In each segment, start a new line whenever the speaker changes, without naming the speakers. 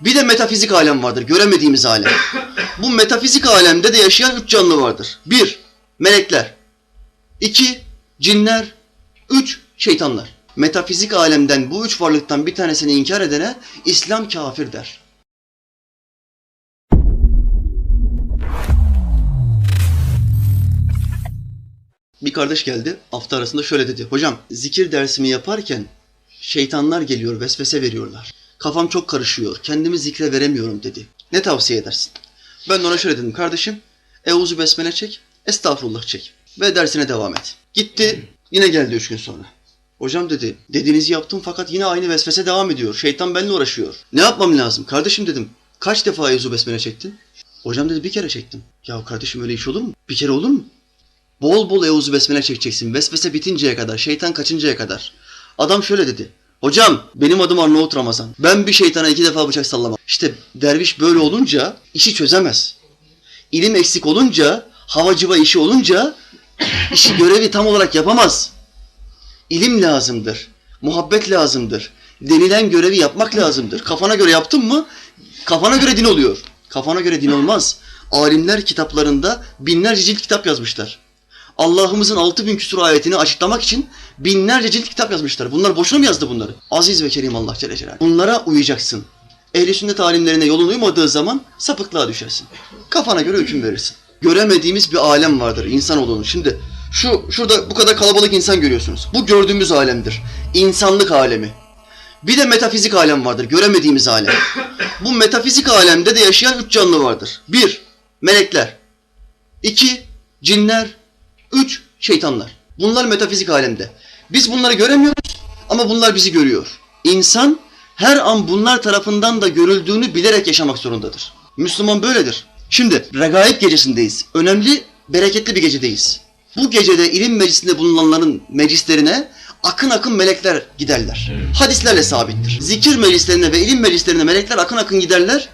Bir de metafizik alem vardır, göremediğimiz alem. Bu metafizik alemde de yaşayan üç canlı vardır. Bir, melekler. İki, cinler. Üç, şeytanlar. Metafizik alemden bu üç varlıktan bir tanesini inkar edene İslam kafir der. Bir kardeş geldi, hafta arasında şöyle dedi. Hocam, zikir dersimi yaparken şeytanlar geliyor, vesvese veriyorlar. Kafam çok karışıyor, kendimi zikre veremiyorum dedi. Ne tavsiye edersin? Ben de ona şöyle dedim. Kardeşim, Euzu Besmele çek, Estağfurullah çek ve dersine devam et. Gitti, yine geldi üç gün sonra. Hocam dedi, dediğinizi yaptım fakat yine aynı vesvese devam ediyor. Şeytan benimle uğraşıyor. Ne yapmam lazım? Kardeşim dedim, kaç defa Euzu Besmele çektin? Hocam dedi bir kere çektim. Ya kardeşim öyle iş olur mu? Bir kere olur mu? Bol bol Euzu Besmele çekeceksin. Vesvese bitinceye kadar, şeytan kaçıncaya kadar. Adam şöyle dedi. Hocam benim adım Arnavut Ramazan. Ben bir şeytana iki defa bıçak sallamam. İşte derviş böyle olunca işi çözemez. İlim eksik olunca, havacıva işi olunca işi görevi tam olarak yapamaz. İlim lazımdır. Muhabbet lazımdır. Denilen görevi yapmak lazımdır. Kafana göre yaptın mı kafana göre din oluyor. Kafana göre din olmaz. Alimler kitaplarında binlerce cilt kitap yazmışlar. Allah'ımızın altı bin küsur ayetini açıklamak için binlerce cilt kitap yazmışlar. Bunlar boşuna mı yazdı bunları? Aziz ve kerim Allah Celle Celaluhu. Bunlara uyacaksın. Ehli sünnet alimlerine yolun uymadığı zaman sapıklığa düşersin. Kafana göre hüküm verirsin. Göremediğimiz bir alem vardır insanoğlunun. Şimdi şu şurada bu kadar kalabalık insan görüyorsunuz. Bu gördüğümüz alemdir. İnsanlık alemi. Bir de metafizik alem vardır. Göremediğimiz alem. Bu metafizik alemde de yaşayan üç canlı vardır. Bir, melekler. İki, cinler. Üç, şeytanlar. Bunlar metafizik alemde. Biz bunları göremiyoruz ama bunlar bizi görüyor. İnsan her an bunlar tarafından da görüldüğünü bilerek yaşamak zorundadır. Müslüman böyledir. Şimdi regaib gecesindeyiz. Önemli, bereketli bir gecedeyiz. Bu gecede ilim meclisinde bulunanların meclislerine akın akın melekler giderler. Hadislerle sabittir. Zikir meclislerine ve ilim meclislerine melekler akın akın giderler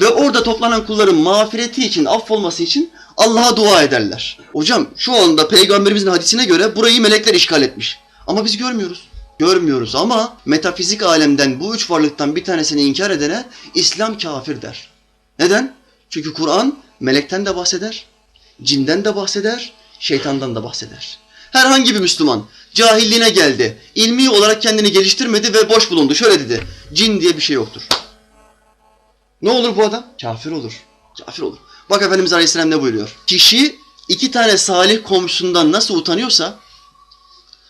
ve orada toplanan kulların mağfireti için, affolması için Allah'a dua ederler. Hocam şu anda peygamberimizin hadisine göre burayı melekler işgal etmiş. Ama biz görmüyoruz. Görmüyoruz ama metafizik alemden bu üç varlıktan bir tanesini inkar edene İslam kafir der. Neden? Çünkü Kur'an melekten de bahseder, cinden de bahseder, şeytandan da bahseder. Herhangi bir Müslüman cahilliğine geldi, ilmi olarak kendini geliştirmedi ve boş bulundu. Şöyle dedi, cin diye bir şey yoktur. Ne olur bu adam? Kafir olur. Kafir olur. Bak Efendimiz Aleyhisselam ne buyuruyor? Kişi iki tane salih komşusundan nasıl utanıyorsa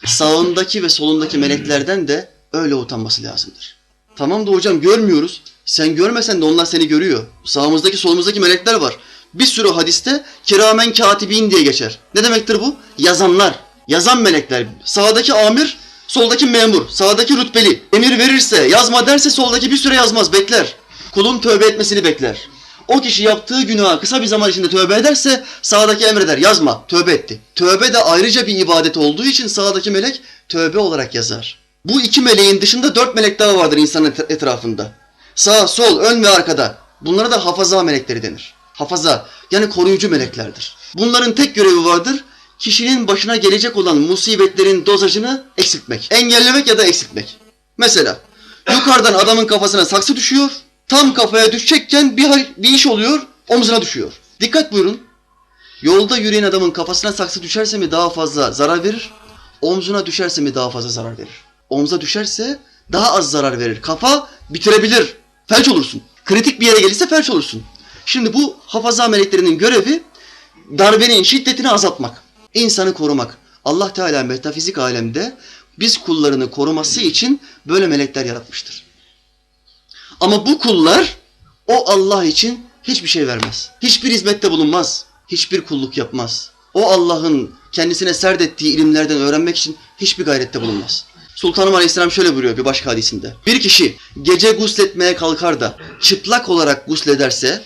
sağındaki ve solundaki meleklerden de öyle utanması lazımdır. Tamam da hocam görmüyoruz. Sen görmesen de onlar seni görüyor. Sağımızdaki solumuzdaki melekler var. Bir sürü hadiste kiramen katibin diye geçer. Ne demektir bu? Yazanlar. Yazan melekler. Sağdaki amir, soldaki memur. Sağdaki rütbeli. Emir verirse, yazma derse soldaki bir süre yazmaz, bekler. Kulun tövbe etmesini bekler. O kişi yaptığı günaha kısa bir zaman içinde tövbe ederse sağdaki emreder yazma tövbe etti. Tövbe de ayrıca bir ibadet olduğu için sağdaki melek tövbe olarak yazar. Bu iki meleğin dışında dört melek daha vardır insanın et- etrafında. Sağ, sol, ön ve arkada. Bunlara da hafaza melekleri denir. Hafaza yani koruyucu meleklerdir. Bunların tek görevi vardır. Kişinin başına gelecek olan musibetlerin dozajını eksiltmek. Engellemek ya da eksiltmek. Mesela yukarıdan adamın kafasına saksı düşüyor. Tam kafaya düşecekken bir, bir iş oluyor, omzuna düşüyor. Dikkat buyurun. Yolda yürüyen adamın kafasına saksı düşerse mi daha fazla zarar verir? Omzuna düşerse mi daha fazla zarar verir? Omza düşerse daha az zarar verir. Kafa bitirebilir. Felç olursun. Kritik bir yere gelirse felç olursun. Şimdi bu hafaza meleklerinin görevi darbenin şiddetini azaltmak. insanı korumak. Allah Teala metafizik alemde biz kullarını koruması için böyle melekler yaratmıştır. Ama bu kullar o Allah için hiçbir şey vermez. Hiçbir hizmette bulunmaz. Hiçbir kulluk yapmaz. O Allah'ın kendisine serdettiği ilimlerden öğrenmek için hiçbir gayrette bulunmaz. Sultanım Aleyhisselam şöyle buyuruyor bir başka hadisinde. Bir kişi gece gusletmeye kalkar da çıplak olarak guslederse,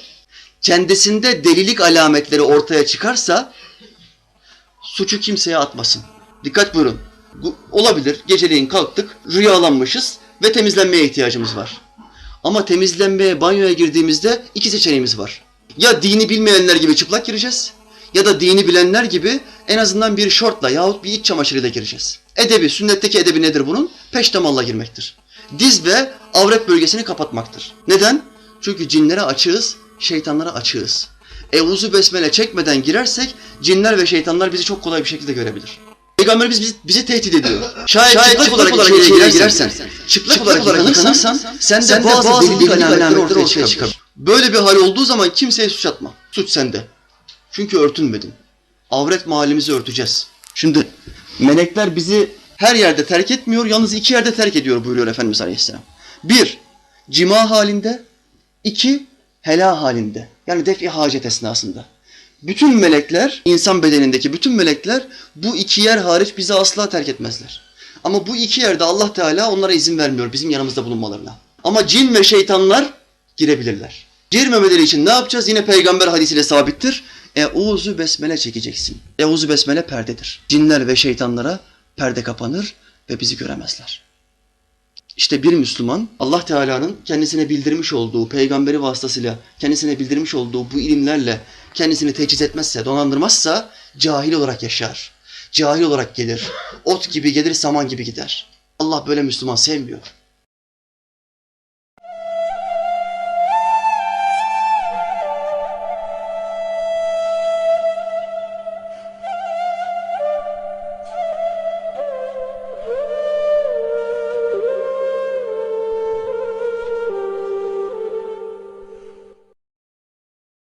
kendisinde delilik alametleri ortaya çıkarsa, suçu kimseye atmasın. Dikkat buyurun. Bu olabilir. Geceleyin kalktık, rüyalanmışız ve temizlenmeye ihtiyacımız var. Ama temizlenmeye, banyoya girdiğimizde iki seçeneğimiz var. Ya dini bilmeyenler gibi çıplak gireceğiz ya da dini bilenler gibi en azından bir şortla yahut bir iç çamaşırıyla gireceğiz. Edebi, sünnetteki edebi nedir bunun? Peştemalla girmektir. Diz ve avret bölgesini kapatmaktır. Neden? Çünkü cinlere açığız, şeytanlara açığız. Evuzu besmele çekmeden girersek cinler ve şeytanlar bizi çok kolay bir şekilde görebilir. Peygamberimiz bizi, bizi tehdit ediyor. Şayet, çıplak, olarak, içeriye girersen, çıplak, olarak yıkanırsan, sende bazı, bazı delilik alametleri ortaya çıkabilir. Böyle bir hal olduğu zaman kimseye suç atma. Suç sende. Çünkü örtünmedin. Avret mahallimizi örteceğiz. Şimdi melekler bizi her yerde terk etmiyor, yalnız iki yerde terk ediyor buyuruyor Efendimiz Aleyhisselam. Bir, cima halinde. iki hela halinde. Yani defi hacet esnasında. Bütün melekler, insan bedenindeki bütün melekler bu iki yer hariç bizi asla terk etmezler. Ama bu iki yerde Allah Teala onlara izin vermiyor bizim yanımızda bulunmalarına. Ama cin ve şeytanlar girebilirler. Girmemeleri için ne yapacağız? Yine peygamber hadisiyle sabittir. Euzu besmele çekeceksin. Euzu besmele perdedir. Cinler ve şeytanlara perde kapanır ve bizi göremezler. İşte bir Müslüman Allah Teala'nın kendisine bildirmiş olduğu peygamberi vasıtasıyla kendisine bildirmiş olduğu bu ilimlerle kendisini teçhiz etmezse, donandırmazsa cahil olarak yaşar. Cahil olarak gelir. Ot gibi gelir, saman gibi gider. Allah böyle Müslüman sevmiyor.